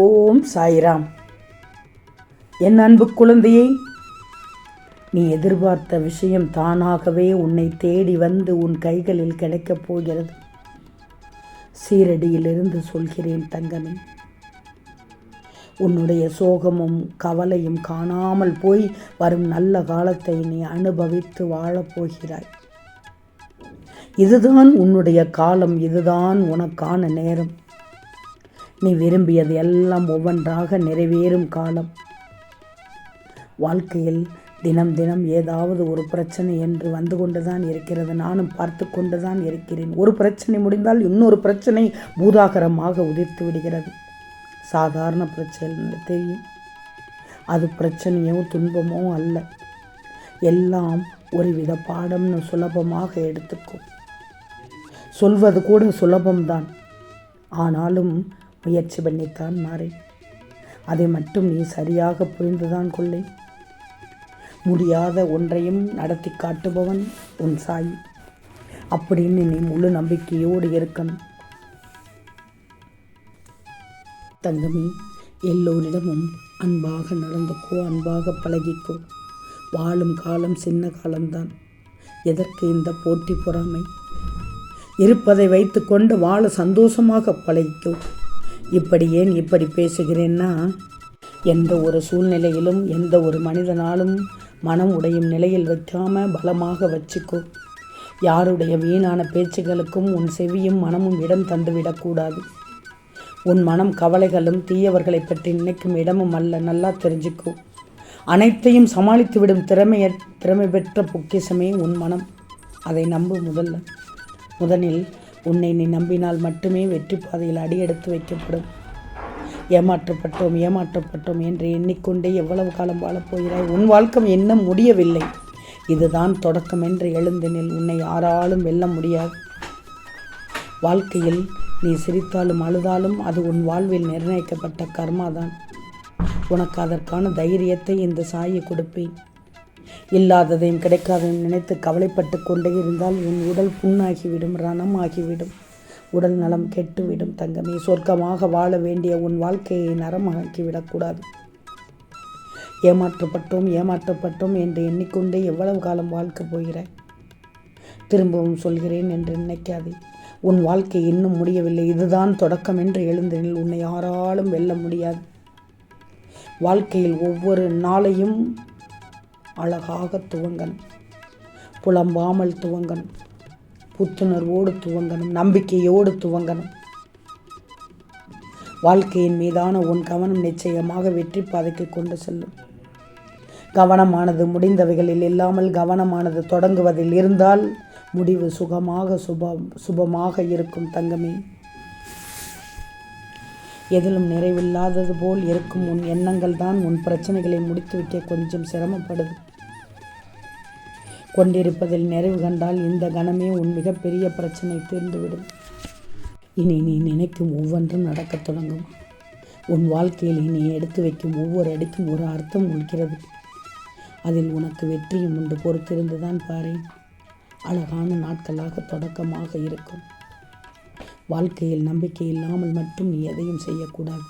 ஓம் சாய்ராம். என் அன்பு குழந்தையை நீ எதிர்பார்த்த விஷயம் தானாகவே உன்னை தேடி வந்து உன் கைகளில் கிடைக்கப் போகிறது. சீரடியிலிருந்து சொல்கிறேன் தங்கமே உன்னுடைய சோகமும் கவலையும் காணாமல் போய் வரும் நல்ல காலத்தை நீ அனுபவித்து வாழப்போகிறாய் இதுதான் உன்னுடைய காலம் இதுதான் உனக்கான நேரம். நீ விரும்பியது எல்லாம் ஒவ்வொன்றாக நிறைவேறும் காலம். வாழ்க்கையில் தினம் தினம் ஏதாவது ஒரு பிரச்சனை என்று வந்து கொண்டுதான் இருக்கிறது. நானும் பார்த்து கொண்டுதான் இருக்கிறேன். ஒரு பிரச்சனை முடிந்தால் இன்னொரு பிரச்சனை பூதாகரமாக உதிர்த்து விடுகிறது. சாதாரண பிரச்சனை தெரியும். அது பிரச்சனையோ துன்பமோ அல்ல. எல்லாம் ஒருவித பாடம்னு சுலபமாக எடுத்துக்கும் சொல்வது கூட சுலபம்தான். ஆனாலும் முயற்சி பண்ணித்தான் மாறேன். அதை மட்டும் நீ சரியாக புரிந்துதான் கொள்ளை. முடியாத ஒன்றையும் நடத்தி காட்டுபவன் உன் சாய். அப்படின்னு நீ முழு நம்பிக்கையோடு இருக்கணும். தங்கமி எல்லோரிடமும் அன்பாக நடந்துக்கோ அன்பாக பழகிக்கோ. வாழும் காலம் சின்ன காலம்தான். எதற்கு இந்த போட்டி பொறாமை? இருப்பதை வைத்துக்கொண்டு வாழ சந்தோஷமாக பழகிக்கோ. இப்படி ஏன் இப்படி பேசுகிறேன்னா எந்த ஒரு சூழ்நிலையிலும் எந்த ஒரு மனிதனாலும் மனம் உடையும் நிலையில் வைக்காமல் பலமாக வச்சுக்கோ. யாருடைய வீணான பேச்சுகளுக்கும் உன் செவியும் மனமும் இடம் தந்துவிடக்கூடாது உன் மனம் கவலைகளும் தீயவர்களை பற்றி நினைக்கும் இடமும் அல்ல நல்லா தெரிஞ்சுக்கோ. அனைத்தையும் சமாளித்து விடும் திறமைய திறமை பெற்ற பொக்கிஷமே உன் மனம். அதை நம்பு முதல்ல. முதலில் உன்னை நீ நம்பினால் மட்டுமே வெற்றி பாதையில் அடியெடுத்து வைக்கப்படும். ஏமாற்றப்பட்டோம் ஏமாற்றப்பட்டோம் என்று எண்ணிக்கொண்டே எவ்வளவு காலம் வாழப்போகிறாய் உன் வாழ்க்கம் இன்னும் முடியவில்லை. இதுதான் தொடக்கம் என்று எழுந்தினில் உன்னை யாராலும் வெல்ல முடியாது. வாழ்க்கையில் நீ சிரித்தாலும் அழுதாலும் அது உன் வாழ்வில் நிர்ணயிக்கப்பட்ட கர்மாதான். உனக்கு அதற்கான தைரியத்தை இந்த சாயை கொடுப்பேன். இல்லாததையும் கிடைக்காதையும் நினைத்து கவலைப்பட்டு கொண்டே இருந்தால் என் உடல் புண்ணாகிவிடும் ரணம் ஆகிவிடும் உடல் நலம் கெட்டுவிடும் தங்கமே. சொர்க்கமாக வாழ வேண்டிய உன் வாழ்க்கையை நரமாக்கிவிடக்கூடாது ஏமாற்றப்பட்டோம் ஏமாற்றப்பட்டோம் என்று எண்ணிக்கொண்டே எவ்வளவு காலம் வாழ்க்கை போகிறாய்? திரும்பவும் சொல்கிறேன் என்று நினைக்காதே. உன் வாழ்க்கை இன்னும் முடியவில்லை. இதுதான் தொடக்கம் என்று எழுந்தனில் உன்னை யாராலும் வெல்ல முடியாது. வாழ்க்கையில் ஒவ்வொரு நாளையும் அழகாக துவங்கணும். புலம்பாமல் துவங்கணும். புத்துணர்வோடு துவங்கணும். நம்பிக்கையோடு துவங்கணும். வாழ்க்கையின் மீதான உன் கவனம் நிச்சயமாக வெற்றி பாதைக்கு கொண்டு செல்லும். கவனமானது முடிந்தவைகளில் இல்லாமல் கவனமானது தொடங்குவதில் இருந்தால் முடிவு சுகமாக சுப சுபமாக இருக்கும் தங்கமே. எதிலும் நிறைவில்லாதது போல் இருக்கும் உன் எண்ணங்கள் தான் உன் பிரச்சனைகளை முடித்து வைக்க கொஞ்சம் சிரமப்படுது. கொண்டிருப்பதில் நிறைவு கண்டால் இந்த கணமே உன் மிகப்பெரிய பிரச்சனை தீர்ந்துவிடும். இனி நீ நினைக்கும் ஒவ்வொன்றும் நடக்கத் தொடங்கும். உன் வாழ்க்கையில் நீ எடுத்து வைக்கும் ஒவ்வொரு அடிக்கும் ஒரு அர்த்தம் உள்கிறது. அதில் உனக்கு வெற்றியும் உண்டு. பொறுத்திருந்துதான் பாரு அழகான நாட்களாக தொடக்கமாக இருக்கும். வாழ்க்கையில் நம்பிக்கை இல்லாமல் மட்டும் நீ எதையும் செய்யக்கூடாது.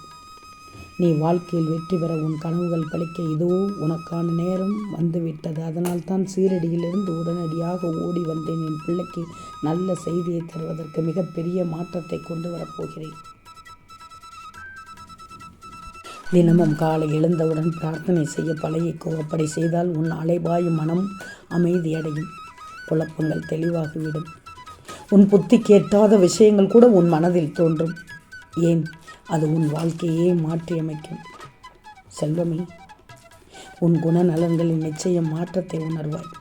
நீ வாழ்க்கையில் வெற்றி பெற உன் கனவுகள் பழிக்க இதுவோ உனக்கான நேரம் வந்துவிட்டது. அதனால் தான் சீரடியிலிருந்து உடனடியாக ஓடி வந்தேன். என் பிள்ளைக்கு நல்ல செய்தியை தருவதற்கு மிகப்பெரிய மாற்றத்தை கொண்டு வரப்போகிறேன். தினமும் காலை எழுந்தவுடன் பிரார்த்தனை செய்ய பழகிக்கோ அப்படி செய்தால் உன் அலைபாயும் மனம் அமைதியடையும். குழப்பங்கள் தெளிவாகிவிடும். உன் புத்தி கேட்டாத விஷயங்கள் கூட உன் மனதில் தோன்றும். ஏன்? அது உன் வாழ்க்கையே மாற்றியமைக்கும். செல்வமே உன் குணநலன்களின் நிச்சயம் மாற்றத்தை உணர்வாய்.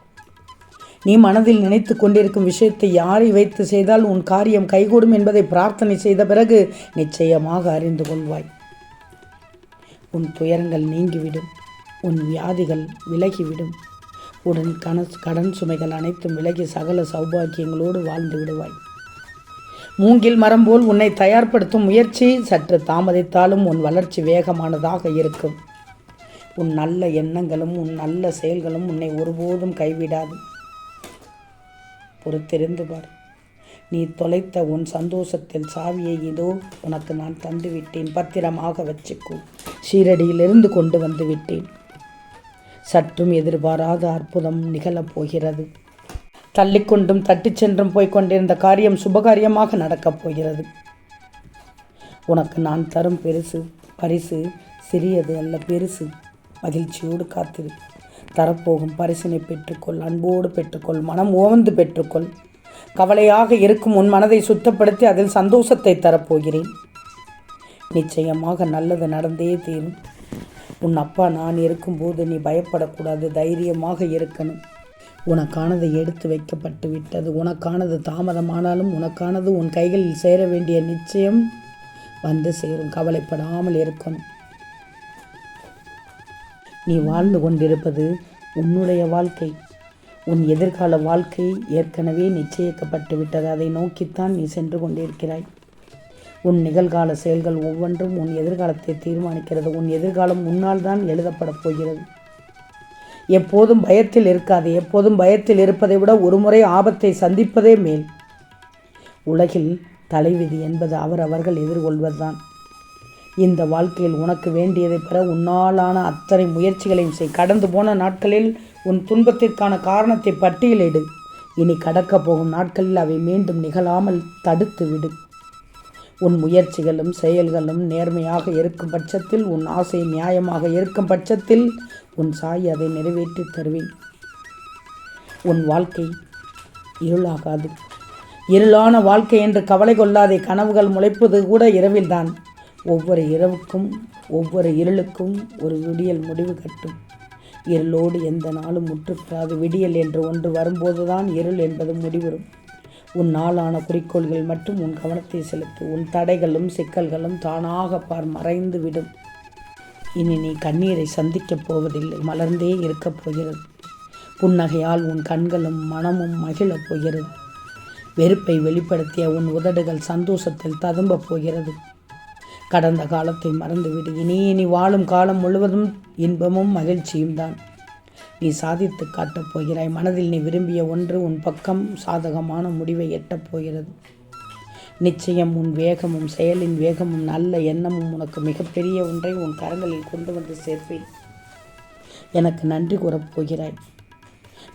நீ மனதில் நினைத்து கொண்டிருக்கும் விஷயத்தை யாரை வைத்து செய்தால் உன் காரியம் கைகூடும் என்பதை பிரார்த்தனை செய்த பிறகு நிச்சயமாக அறிந்து கொள்வாய். உன் துயரங்கள் நீங்கிவிடும். உன் வியாதிகள் விலகிவிடும். உடன் கன கடன் சுமைகள் அனைத்தும் விலகி சகல சௌபாக்கியங்களோடு வாழ்ந்து விடுவாய். மூங்கில் மரம் போல் உன்னை தயார்படுத்தும் முயற்சி சற்று தாமதித்தாலும் உன் வளர்ச்சி வேகமானதாக இருக்கும். உன் நல்ல எண்ணங்களும் உன் நல்ல செயல்களும் உன்னை ஒருபோதும் கைவிடாது. பொறுத்திருந்து பார். நீ தொலைத்த உன் சந்தோஷத்தில் சாவியை இதோ உனக்கு நான் தந்துவிட்டேன். பத்திரமாக வச்சுக்கோ. ஷீரடியிலிருந்து கொண்டு வந்து விட்டேன். சற்றும் எதிர்பாராத அற்புதம் நிகழப் போகிறது. தள்ளிக்கொண்டும் தட்டிச் சென்றும் போய்க் கொண்டிருந்த காரியம் சுபகாரியமாக நடக்கப் போகிறது. உனக்கு நான் தரும் பெருசு பரிசு சிறியது அல்ல பெருசு. மகிழ்ச்சியோடு காத்திரு. தரப்போகும் பரிசினை பெற்றுக்கொள் அன்போடு பெற்றுக்கொள் மனம் ஓவந்து பெற்றுக்கொள். கவலையாக இருக்கும் உன் மனதை சுத்தப்படுத்தி அதில் சந்தோஷத்தை தரப்போகிறேன். நிச்சயமாக நல்லது நடந்தே தீரும். உன் அப்பா நான் இருக்கும்போது நீ பயப்படக்கூடாது தைரியமாக இருக்கணும். உனக்கானது எடுத்து வைக்கப்பட்டு விட்டது. உனக்கானது தாமதமானாலும் உனக்கானது உன் கைகளில் சேர வேண்டிய நிச்சயம் வந்து சேரும். கவலைப்படாமல் இருக்கணும். நீ வாழ்ந்து கொண்டிருப்பது உன்னுடைய வாழ்க்கை. உன் எதிர்கால வாழ்க்கை ஏற்கனவே நிச்சயிக்கப்பட்டு விட்டது. அதை நோக்கித்தான் நீ சென்று கொண்டிருக்கிறாய். உன் நிகழ்கால செயல்கள் ஒவ்வொன்றும் உன் எதிர்காலத்தை தீர்மானிக்கிறது. உன் எதிர்காலம் உன்னால் தான் எழுதப்படப் போகிறது. எப்போதும் பயத்தில் இருக்காது. எப்போதும் பயத்தில் இருப்பதை விட ஒருமுறை ஆபத்தை சந்திப்பதே மேல். உலகில் தலைவிதி என்பது அவரவர்கள் எதிர்கொள்வதுதான். இந்த வாழ்க்கையில் உனக்கு வேண்டியதை பெற உன்னாலான அத்தனை முயற்சிகளையும் செய். கடந்து போன நாட்களில் உன் துன்பத்திற்கான காரணத்தை பட்டியலிடு. இனி கடக்கப் போகும் நாட்களில் அவை மீண்டும் நிகழாமல் தடுத்து விடு உன் முயற்சிகளும் செயல்களும் நேர்மையாக இருக்கும் பட்சத்தில் உன் ஆசை நியாயமாக இருக்கும் பட்சத்தில் உன் சாய் அதை நிறைவேற்றி தருவேன். உன் வாழ்க்கை இருளாகாது. இருளான வாழ்க்கை என்று கவலை கொள்ளாதே கனவுகள் முளைப்பது கூட இரவில்தான். ஒவ்வொரு இரவுக்கும் ஒவ்வொரு இருளுக்கும் ஒரு விடியல் முடிவு கட்டும். இருளோடு எந்த நாளும் முற்றுப்பெறாது விடியல் என்று ஒன்று வரும்போதுதான் இருள் என்பது முடிவரும் உன் நாளான குறிக்கோள்கள் மட்டும் உன் கவனத்தை செலுத்து. உன் தடைகளும் சிக்கல்களும் தானாக பார் மறைந்து விடும் இனி நீ கண்ணீரை சந்திக்கப் போவதில்லை. மலர்ந்தே இருக்கப் போகிறது. புன்னகையால் உன் கண்களும் மனமும் மகிழப் போகிறது. வெறுப்பை வெளிப்படுத்திய உன் உதடுகள் சந்தோஷத்தில் ததும்பப் போகிறது. கடந்த காலத்தை மறந்துவிடு. இனி இனி வாழும் காலம் முழுவதும் இன்பமும் மகிழ்ச்சியும் தான் நீ சாதித்து காட்டப் போகிறாய். மனதில் நீ விரும்பிய ஒன்று உன் பக்கம் சாதகமான முடிவை எட்டப் போகிறது. நிச்சயம் உன் வேகமும் செயலின் வேகமும் நல்ல எண்ணமும் உனக்கு மிகப்பெரிய ஒன்றை உன் கரங்களில் கொண்டு வந்து சேர்ப்பேன். எனக்கு நன்றி கூறப் போகிறாய்.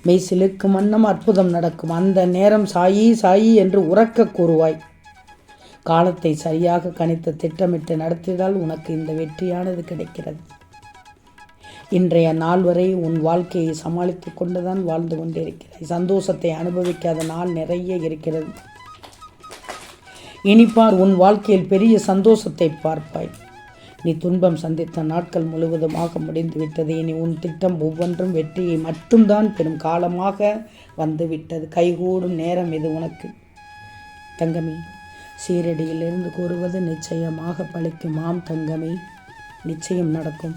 மெய் சிலுக்கும் வண்ணம் அற்புதம் நடக்கும். அந்த நேரம் சாயி சாயி என்று உறக்க கூறுவாய். காலத்தை சரியாக கணித்து திட்டமிட்டு நடத்தியதால் உனக்கு இந்த வெற்றியானது கிடைக்கிறது. இன்றைய நாள் வரை உன் வாழ்க்கையை சமாளித்து கொண்டுதான் வாழ்ந்து கொண்டிருக்கிறாய் சந்தோஷத்தை அனுபவிக்காத நாள் நிறைய இருக்கிறது. இனிப்பார் உன் வாழ்க்கையில் பெரிய சந்தோஷத்தை பார்ப்பாய். நீ துன்பம் சந்தித்த நாட்கள் முழுவதுமாக முடிந்துவிட்டது இனி உன் திட்டம் ஒவ்வொன்றும் வெற்றியை மட்டும்தான் பெரும் காலமாக வந்துவிட்டது கைகூடும் நேரம் இது உனக்கு. தங்கமே சீரடியிலிருந்து கூறுவது நிச்சயமாக பழிக்கும். ஆம் தங்கமே நிச்சயம் நடக்கும்.